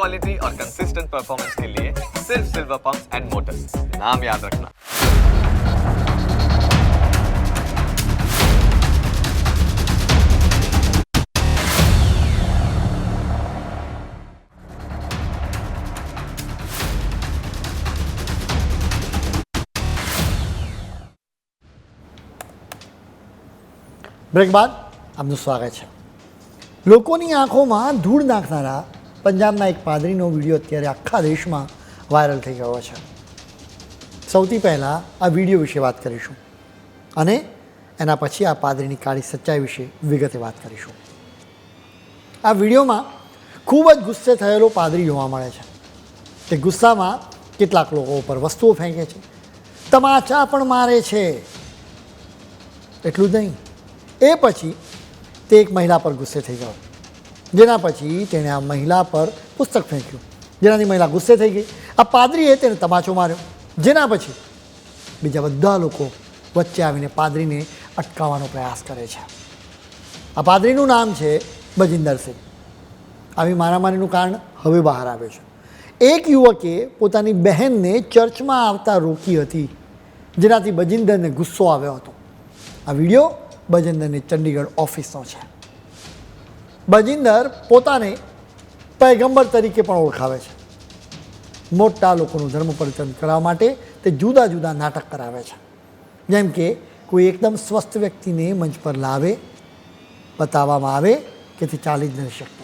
Quality और consistent performance के लिए सिर्फ सिल्वर पंप्स एंड मोटर्स नाम याद रखना બ્રેક બાદ આપનું સ્વાગત છે લોકોની આંખોમાં ધૂળ નાખનારા પંજાબના એક પાદરીનો વીડિયો અત્યારે આખા દેશમાં વાયરલ થઈ ગયો છે. સૌથી પહેલાં આ વીડિયો વિશે વાત કરીશું અને એના પછી આ પાદરીની કાળી સચ્ચાઈ વિશે વિગતે વાત કરીશું. આ વિડીયોમાં ખૂબ જ ગુસ્સે થયેલો પાદરી જોવા મળે છે. તે ગુસ્સામાં કેટલાક લોકો ઉપર વસ્તુઓ ફેંકે છે. તમાચા પણ મારે છે. એટલું જ નહીં. એ પછી તે એક મહિલા પર ગુસ્સે થઈ ગયો. જેના પછી તેણે આ મહિલા પર પુસ્તક ફેંક્યું. જેનાથી મહિલા ગુસ્સે થઈ ગઈ. આ પાદરીએ તેને તમાચો માર્યો. જેના પછી બીજા બધા લોકો વચ્ચે આવીને પાદરીને અટકાવવાનો પ્રયાસ કરે છે. આ પાદરીનું નામ છે બજિંદર સિંહ. આવી મારામારીનું કારણ હવે બહાર આવ્યું છે. એક યુવકે પોતાની બહેનને ચર્ચમાં આવતા રોકી હતી, જેનાથી બજિંદરને ગુસ્સો આવ્યો હતો. આ વીડિયો બજિંદરની ચંડીગઢ ઓફિસનો છે. બજિંદર પોતાને પૈગંબર તરીકે પણ ઓળખાવે છે. મોટા લોકોનું ધર્મ પરિવર્તન કરવા માટે તે જુદા જુદા નાટક કરાવે છે. જેમ કે કોઈ એકદમ સ્વસ્થ વ્યક્તિને મંચ પર લાવે, બતાવવામાં આવે કે તે ચાલી જ નથી શકતો.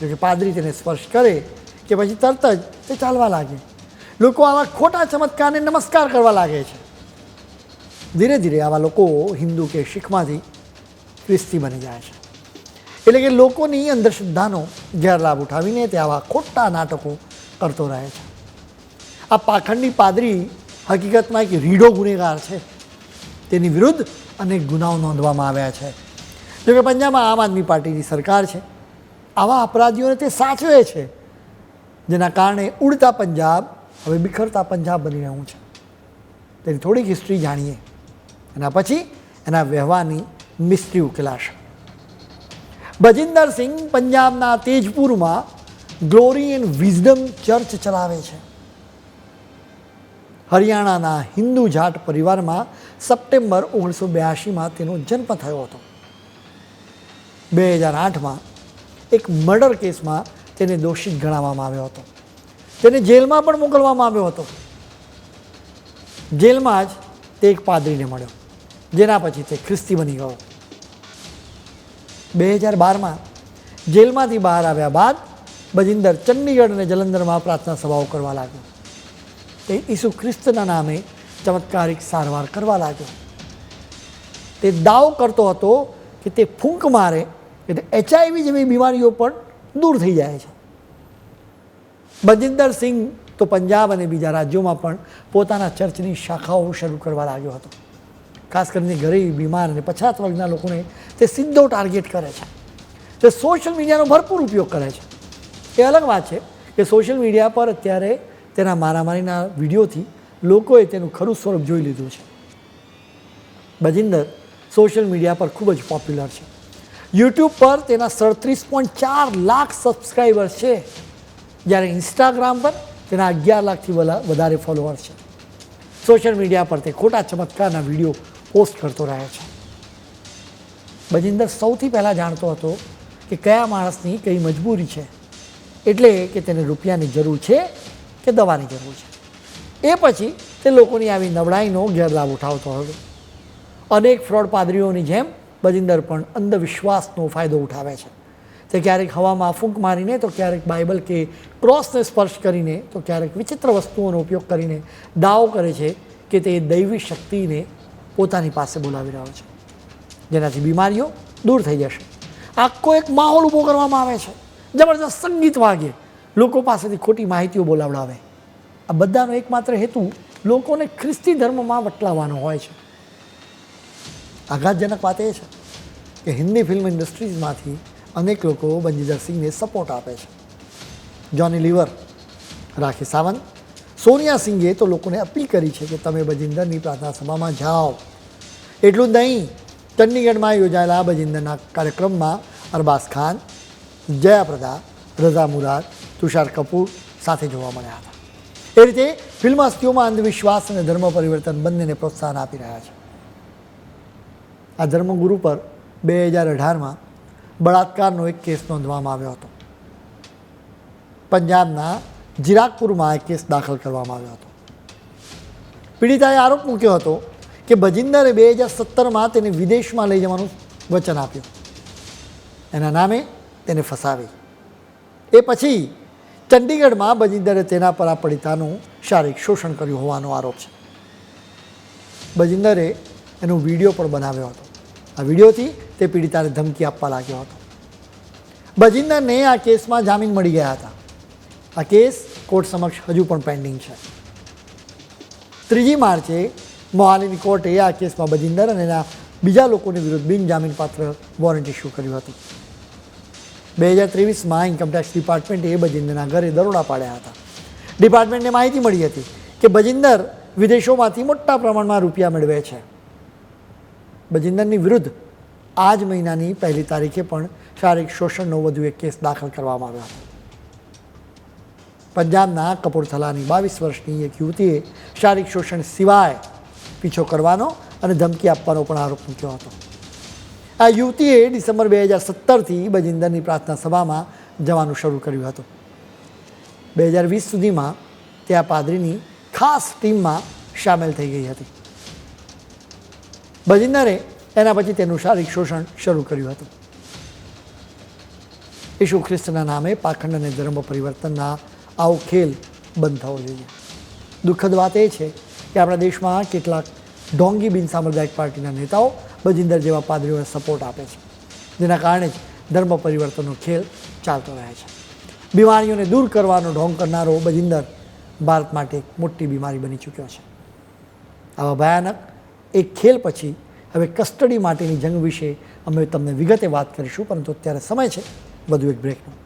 જોકે પાદરી તેને સ્પર્શ કરે કે પછી તરત જ તે ચાલવા લાગે. લોકો આવા ખોટા ચમત્કારને નમસ્કાર કરવા લાગે છે. ધીરે ધીરે આવા લોકો હિન્દુ કે શીખમાંથી ખ્રિસ્તી બની જાય છે. એટલે કે લોકોની અંધશ્રદ્ધાનો ગેરલાભ ઉઠાવીને તે આવા ખોટા નાટકો કરતો રહે છે. આ પાખંડી પાદરી હકીકતમાં એક રીઢો ગુનેગાર છે. તેની વિરુદ્ધ અનેક ગુનાઓ નોંધવામાં આવ્યા છે. જોકે પંજાબમાં આમ આદમી પાર્ટીની સરકાર છે. આવા અપરાધીઓને તે સાચવે છે, જેના કારણે ઉડતા પંજાબ, હવે બિખરતા પંજાબ બની રહ્યું છે. તેની થોડીક હિસ્ટ્રી જાણીએ. એના પછી એના વ્યવહારની મિસ્ટ્રી ઉકેલાશે. બજિંદર સિંહ પંજાબના તેજપુરમાં ગ્લોરી એન્ડ વિઝડમ ચર્ચ ચલાવે છે. હરિયાણાના હિન્દુ જાટ પરિવારમાં સપ્ટેમ્બર ઓગણીસો બ્યાસીમાં તેનો જન્મ થયો હતો. બે હજાર આઠમાં એક મર્ડર કેસમાં તેને દોષિત ગણાવવામાં આવ્યો હતો. તેને જેલમાં પણ મોકલવામાં આવ્યો હતો. જેલમાં જ તે એક પાદરીને મળ્યો, જેના પછી તે ખ્રિસ્તી બની ગયો. બે હજાર બારમાં જેલમાંથી બહાર આવ્યા બાદ બજિંદર ચંડીગઢ અને જલંધરમાં પ્રાર્થના સભાઓ કરવા લાગ્યો. તે ઈસુ ખ્રિસ્તના નામે ચમત્કારિક સારવાર કરવા લાગ્યો. તે દાવ કરતો હતો કે તે ફૂંક મારે, એટલે એચઆઈવી જેવી બીમારીઓ પણ દૂર થઈ જાય છે. બજિંદર સિંહ તો પંજાબ અને બીજા રાજ્યોમાં પણ પોતાના ચર્ચની શાખાઓ શરૂ કરવા લાગ્યો હતો. ખાસ કરીને ગરીબ, બીમાર અને પછાત વર્ગના લોકોને તે સીધો ટાર્ગેટ કરે છે. તે સોશિયલ મીડિયાનો ભરપૂર ઉપયોગ કરે છે. એ અલગ વાત છે કે સોશિયલ મીડિયા પર અત્યારે તેના મારામારીના વિડીયોથી લોકોએ તેનું ખરું સ્વરૂપ જોઈ લીધું છે. બજિંદર સોશિયલ મીડિયા પર ખૂબ જ પોપ્યુલર છે. યુટ્યુબ પર તેના સડત્રીસ પોઈન્ટ ચાર લાખ સબસ્ક્રાઈબર્સ છે. જ્યારે ઇન્સ્ટાગ્રામ પર તેના અગિયાર લાખથી વધારે ફોલોઅર્સ છે. સોશિયલ મીડિયા પર તે ખોટા ચમત્કારના વીડિયો પોસ્ટ કરતો રહે છે. બજિંદર સૌથી પહેલાં જાણતો હતો કે કયા માણસની કઈ મજબૂરી છે. એટલે કે તેને રૂપિયાની જરૂર છે કે દવાની જરૂર છે. એ પછી તે લોકોની આવી નબળાઈનો ગેરલાભ ઉઠાવતો હતો. અનેક ફ્રોડ પાદરીઓની જેમ બજિંદર પણ અંધવિશ્વાસનો ફાયદો ઉઠાવે છે. તે ક્યારેક હવામાં ફૂંક મારીને તો ક્યારેક બાઇબલ કે ક્રોસને સ્પર્શ કરીને તો ક્યારેક વિચિત્ર વસ્તુઓનો ઉપયોગ કરીને દાવો કરે છે કે તે દૈવી શક્તિને પોતાની પાસે બોલાવી રહ્યો છે. જેનાથી બીમારીઓ દૂર થઈ જશે. આખો એક માહોલ ઊભો કરવામાં આવે છે. જબરદસ્ત સંગીત વાગે. લોકો પાસેથી ખોટી માહિતીઓ બોલાવડાવે. આ બધાનો એકમાત્ર હેતુ લોકોને ખ્રિસ્તી ધર્મમાં વટલાવવાનો હોય છે. આઘાતજનક વાત એ છે કે હિન્દી ફિલ્મ ઇન્ડસ્ટ્રીઝમાંથી અનેક લોકો બંજીદર સિંહને સપોર્ટ આપે છે. જોની લીવર રાખી સાવંત સોનિયા સિંઘે તો લોકોને અપીલ કરી છે કે તમે બજિંદરની પ્રાર્થના સભામાં જાઓ. એટલું જ નહીં ચંડીગઢમાં યોજાયેલા બજિંદરના કાર્યક્રમમાં અરબાઝ ખાન, જયાપ્રદા, રઝા મુરાદ, તુષાર કપૂર સાથે જોવા મળ્યા હતા. એ રીતે ફિલ્મ હસ્તીઓમાં અંધવિશ્વાસ અને ધર્મ પરિવર્તન બંનેને પ્રોત્સાહન આપી રહ્યા છે. આ ધર્મગુરુ પર બે હજાર અઢારમાં બળાત્કારનો એક કેસ નોંધવામાં આવ્યો હતો. પંજાબના જીરાકપુરમાં એક કેસ દાખલ કરવામાં આવ્યો હતો. પીડિતાએ આરોપ મૂક્યો હતો કે બજિંદરે બે હજાર સત્તરમાં તેને વિદેશમાં લઈ જવાનું વચન આપ્યું. એના નામે તેને ફસાવી. એ પછી ચંડીગઢમાં બજિંદરે તેના પર આ પીડિતાનું શારીરિક શોષણ કર્યું હોવાનો આરોપ છે. બજિંદરે એનો વીડિયો પણ બનાવ્યો હતો. આ વિડીયોથી તે પીડિતાને ધમકી આપવા લાગ્યો હતો. બજિંદરને આ કેસમાં જામીન મળી ગયા હતા. આ કેસ કોર્ટ સમક્ષ હજુ પણ પેન્ડિંગ છે. ત્રીજી માર્ચે મોહાલીની કોર્ટે આ કેસમાં બજિંદર અને એના બીજા લોકોની વિરુદ્ધ બિનજામીનપાત્ર વોરંટ ઇસ્યુ કર્યું હતું. બે હજાર ત્રેવીસમાં ઇન્કમટેક્સ ડિપાર્ટમેન્ટે એ બજિંદરના ઘરે દરોડા પાડ્યા હતા. ડિપાર્ટમેન્ટને માહિતી મળી હતી કે બજિંદર વિદેશોમાંથી મોટા પ્રમાણમાં રૂપિયા મેળવે છે. બજિંદરની વિરુદ્ધ આ જ મહિનાની પહેલી તારીખે પણ શારીરિક શોષણનો વધુ એક કેસ દાખલ કરવામાં આવ્યો હતો. પંજાબના કપૂરથલાની બાવીસ વર્ષની એક યુવતીએ શારીરિક શોષણ સિવાય પીછો કરવાનો અને ધમકી આપવાનો પણ આરોપ મૂક્યો હતો. આ યુવતીએ ડિસેમ્બર બે હજાર સત્તરથી બજિંદરની પ્રાર્થના સભામાં જવાનું શરૂ કર્યું હતું. બે હજાર વીસ સુધીમાં તે આ પાદરીની ખાસ ટીમમાં સામેલ થઈ ગઈ હતી. બજિંદરે એના પછી તેનું શારીરિક શોષણ શરૂ કર્યું હતું. ઈસુ ખ્રિસ્તના નામે પાખંડ અને ધર્મ પરિવર્તનના આવો ખેલ બંધ થવો જોઈએ. દુઃખદ વાત એ છે કે આપણા દેશમાં કેટલાક ઢોંગી બિન સાંપ્રદાયિક પાર્ટીના નેતાઓ બજિંદર જેવા પાદરીઓને સપોર્ટ આપે છે. જેના કારણે જ ધર્મ પરિવર્તનનો ખેલ ચાલતો રહે છે. બીમારીઓને દૂર કરવાનો ઢોંગ કરનારો બજિંદર ભારત માટે એક મોટી બીમારી બની ચૂક્યો છે. આવા ભયાનક એક ખેલ પછી હવે કસ્ટડી માટેની જંગ વિશે અમે તમને વિગતે વાત કરીશું, પરંતુ અત્યારે સમય છે, વધુ એક બ્રેકનો